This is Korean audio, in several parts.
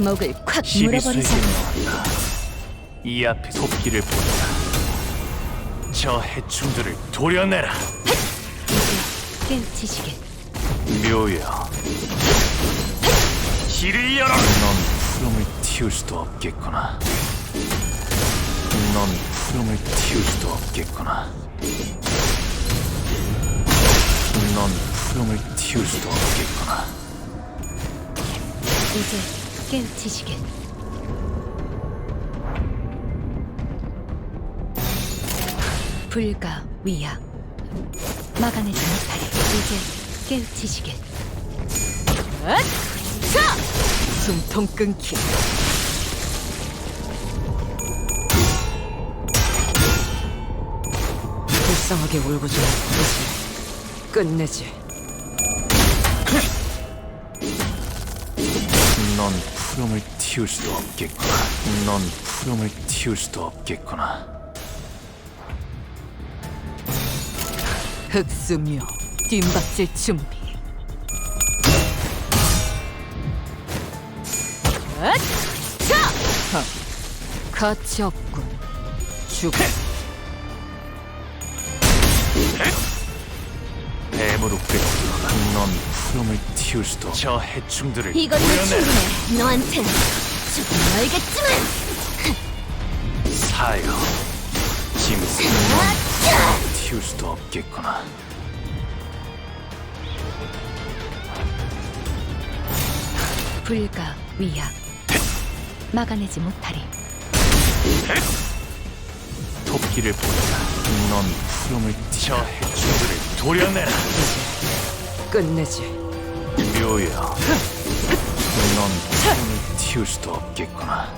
목을 콱 물어버리자. 이 앞에 토끼를 보내라. 저 해충들을 도려내라. 깨우치시게. 묘여. 길을 열어. 넌 푸름을 틔울 수도 없겠구나. 넌 푸름을 틔울 수도 없겠구나. 넌 푸름을 틔울 수도 없겠구나. 이제 깨우치시게. 불가 위약 막아내지 못하리 이제 깨우치시게 앗! 자! 숨통 끊기 불쌍하게 울고주는 버릇을 끝내지. 푸름을 틔울 수도 없겠구나. 넌 푸름을 틔울 수도 없겠구나. 흑수며 뒷박질 준비. 앗! 자! 가치 없군. 죽어. 뱀으로 꿰뚫어라. 넌 푸름을 틔울 수도. 저 해충들을 도려내라. 충분해 너한텐 조금 멀겠지만 사여. 짐승 넌 푸름을 틔울 수도 없겠구나. 불가 위약 막아내지 못하리 토끼를 보내라. 넌 푸름을 저 해충들을 도려내라. 끝내지. 묘여. 넌 푸름을 틔울 수도 없겠구나.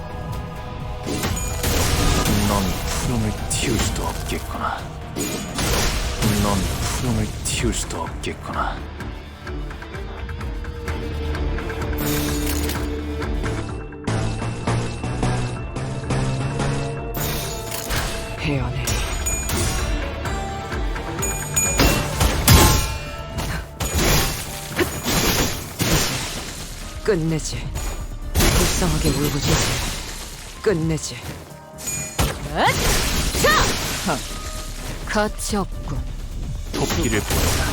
넌 푸름을 틔울 수도 없겠구나. 넌 푸름을 틔울 수도 없겠구나. 헤어내 끝내지. 불쌍하게 울고주지. 끝내지. 앗! 자! 가치 없군. 토끼를 보내라.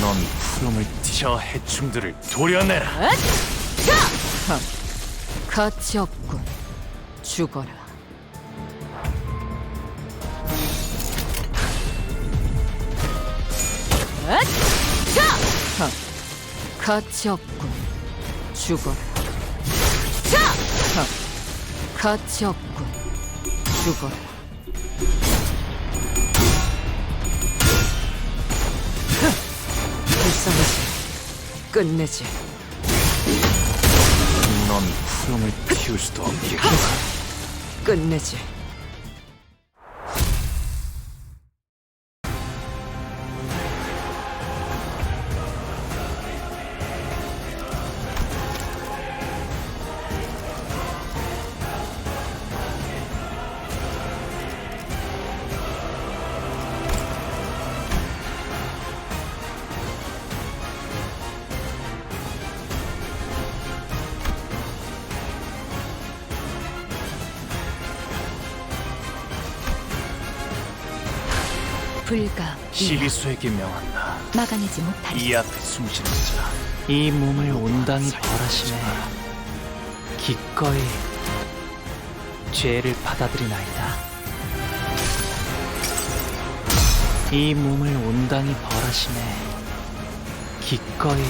넌 푸름을 저 해충들을 도려내라. 앗! 자! 가치 없군. 죽어라. 앗! 자! 가치 없군. 죽어라. 자! 가치 없군. 죽어라. 불쌍하지. 끝내지. 넌 푸름을 틔울 수도 없겠구나. 끝내지. 불가 위약 시비수에게 명한다. 막아내지 못하리 이 앞에 숨지는 자, 이 몸을 온당히 벌하시네. 기꺼이 죄를 받아들이나이다. 이 몸을 온당히 벌하시네. 기꺼이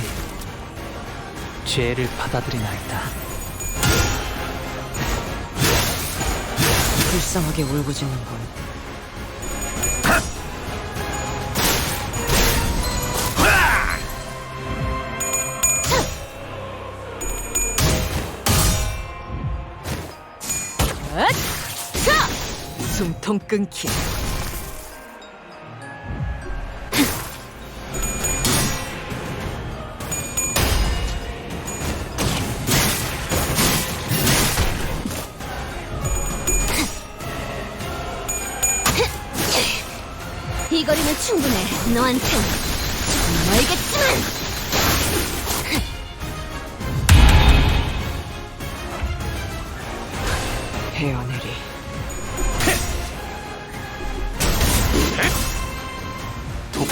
죄를 받아들이나이다. 불쌍하게 울고주는군. 숨통 끊기. 이 거리면 충분해 너한텐. 조금 멀겠지만! 베어내리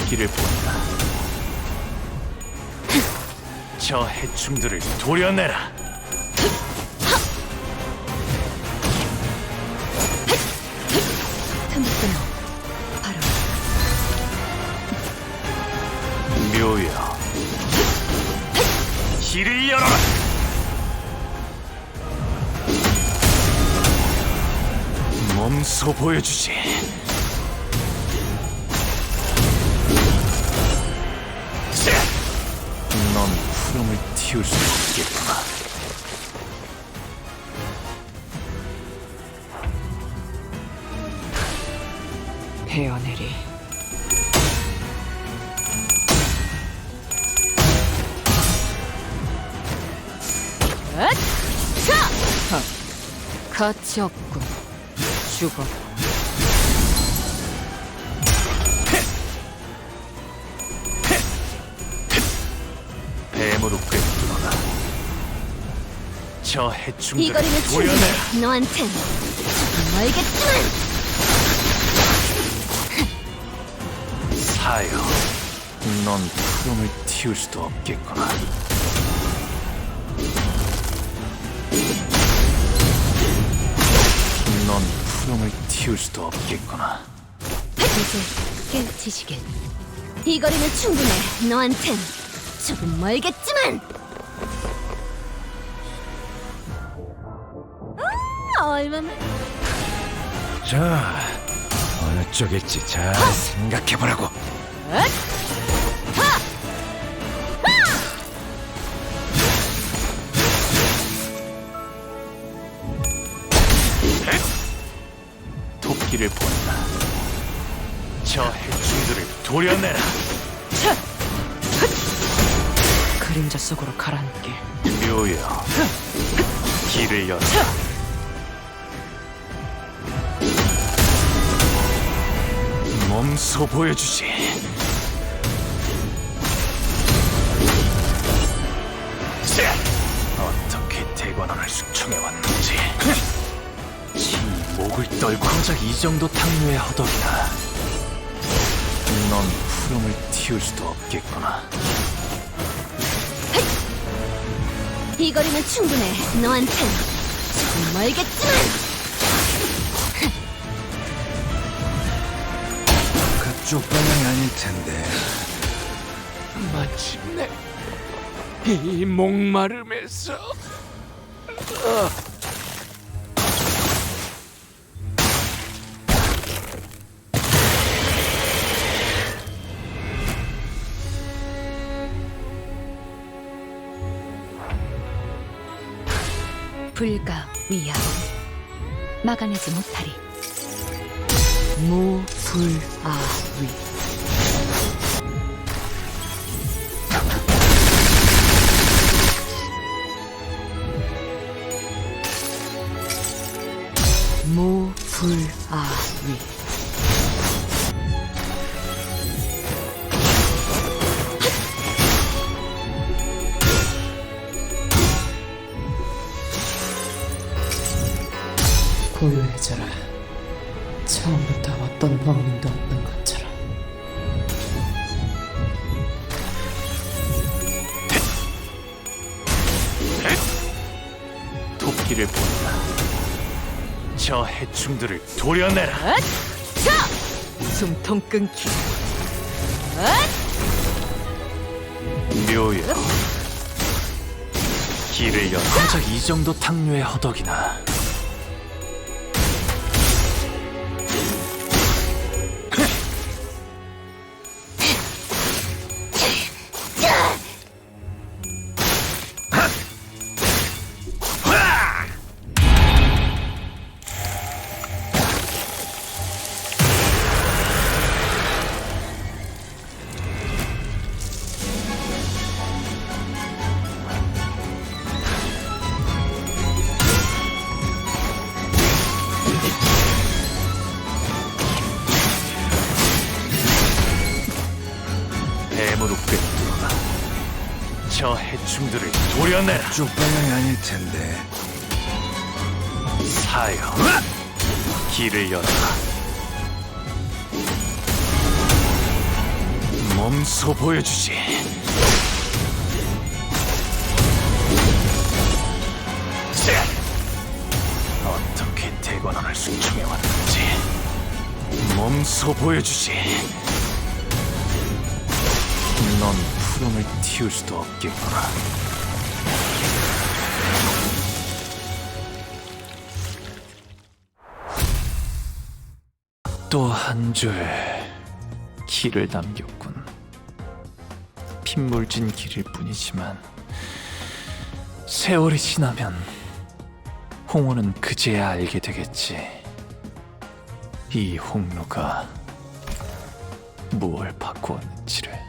토끼를 본다. 저 해충들을 도려내라. 틈새노 바로 묘여. 길을 열어라. 몸소 보여주지. 틔울 수 없겠구나. 베어내리 엇! 자! 가치 없군 죽어 꿰뚫어라. 저이 해충들을 거리는 도려내라. 충분해 너한텐 조금 멀겠지만 사여, 넌 푸름을 틔울 수도 없겠구나. 넌 푸름을 틔울 수도 없겠구나. 이제 깨우치시길 이 거리는 충분해 너한텐 조금 멀겠지만 얼마나 자, 어느 쪽일지 잘 생각해보라고. 토끼를 본다. 저 해충들을 도려내라. 그림자 속으로 가라앉게. 묘여, 길을 열어. 몸소 보여주지. 자, 어떻게 대관원을 숙청해 왔는지. 지 목을 떨고 고작 이 정도 탕류의 허덕이다. 넌 푸름을 틔울 수도 없겠구나. 이 거리는 충분해 너한텐 조금 멀겠지만 그쪽 방향이 아닐 텐데. 마침내 이 목마름에서 불가 위야 막아내지 못하리 무불아위. 무불아위. 고요해져라 어떤 원인도 없는 것처럼 토끼를 본다. 저 해충들을 도려내라. 엇! 자! 숨통 끊기 엇! 묘여. 길을 열어. 고작 이 정도 탕류의 허덕이나. 뱀으로 꿰뚫어라. 저 해충들을 도려내라. 그쪽 방향이 아닐 텐데. 하여 길을 열어라 몸소 보여주지 자, 어떻게 대관원을 숙청해왔는지 몸소 보여주지 넌 푸름을 틔울 수도 없겠구나 또 한 줄 길을 남겼군. 핏물진 길일 뿐이지만 세월이 지나면 홍호는 그제야 알게 되겠지. 이 홍로가 무엇을 바꾸었는지를.